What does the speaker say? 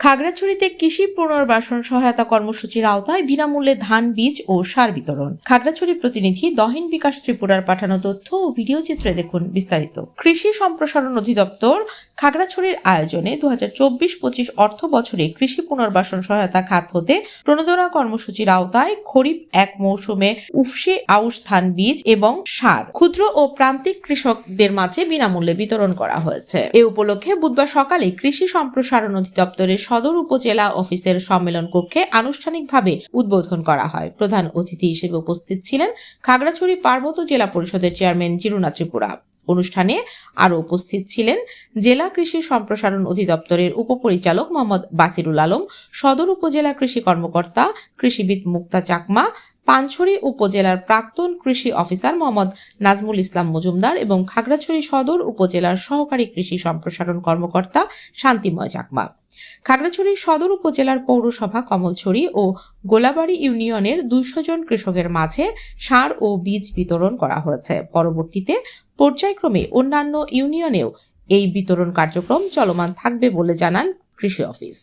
খাগড়াছড়িতে কৃষি পুনর্বাসন সহায়তা কর্মসূচির আওতায় বিনামূল্যে ধান, বীজ ও সার বিতরণ। খাগড়াছড়ি প্রতিনিধি দহিন বিকাশ ত্রিপুরার পাঠানো তথ্য ও ভিডিও চিত্রে দেখুন বিস্তারিত। কৃষি সম্প্রসারণ অধিদপ্তর খাগড়াছড়ির আয়োজনে দু হাজার চব্বিশ পঁচিশ অর্থ বছরে কৃষি পুনর্বাসন সহায়তা খাত হতে প্রণোদনা কর্মসূচির আওতায় খরিফ এক মৌসুমে উফসে আউশ ধান বীজ এবং সার, ক্ষুদ্র ও প্রান্তিক কৃষকদের মাঝে বিনামূল্যে বিতরণ করা হয়েছে। এ উপলক্ষে বুধবার সকালে কৃষি সম্প্রসারণ অধিদপ্তরের সদর উপজেলা অফিসের সম্মেলন কক্ষে আনুষ্ঠানিকভাবে উদ্বোধন করা হয়। প্রধান অতিথি হিসেবে উপস্থিত ছিলেন খাগড়াছড়ি পার্বত্য জেলা পরিষদের চেয়ারম্যান জিরুনা ত্রিপুরা। অনুষ্ঠানে আরও উপস্থিত ছিলেন জেলা কৃষি সম্প্রসারণ অধিদপ্তরের উপপরিচালক মোহাম্মদ বাসিরুল আলম, সদর উপজেলা কৃষি কর্মকর্তা কৃষিবিদ মুক্তা চাকমা পানছড়ি উপজেলার প্রাক্তন কৃষি অফিসার মোহাম্মদ নাজমুল ইসলাম মজুমদার এবং খাগড়াছড়ি সদর উপজেলার সহকারী কৃষি সম্প্রসারণ কর্মকর্তা শান্তিময় চাকমা খাগড়াছড়ি সদর উপজেলার পৌরসভা কমলছড়ি ও গোলাবাড়ি ইউনিয়নের দুইশো জন কৃষকের মাঝে সার ও বীজ বিতরণ করা হয়েছে। পরবর্তীতে পর্যায়ক্রমে অন্যান্য ইউনিয়নেও এই বিতরণ কার্যক্রম চলমান থাকবে বলে জানান কৃষি অফিস।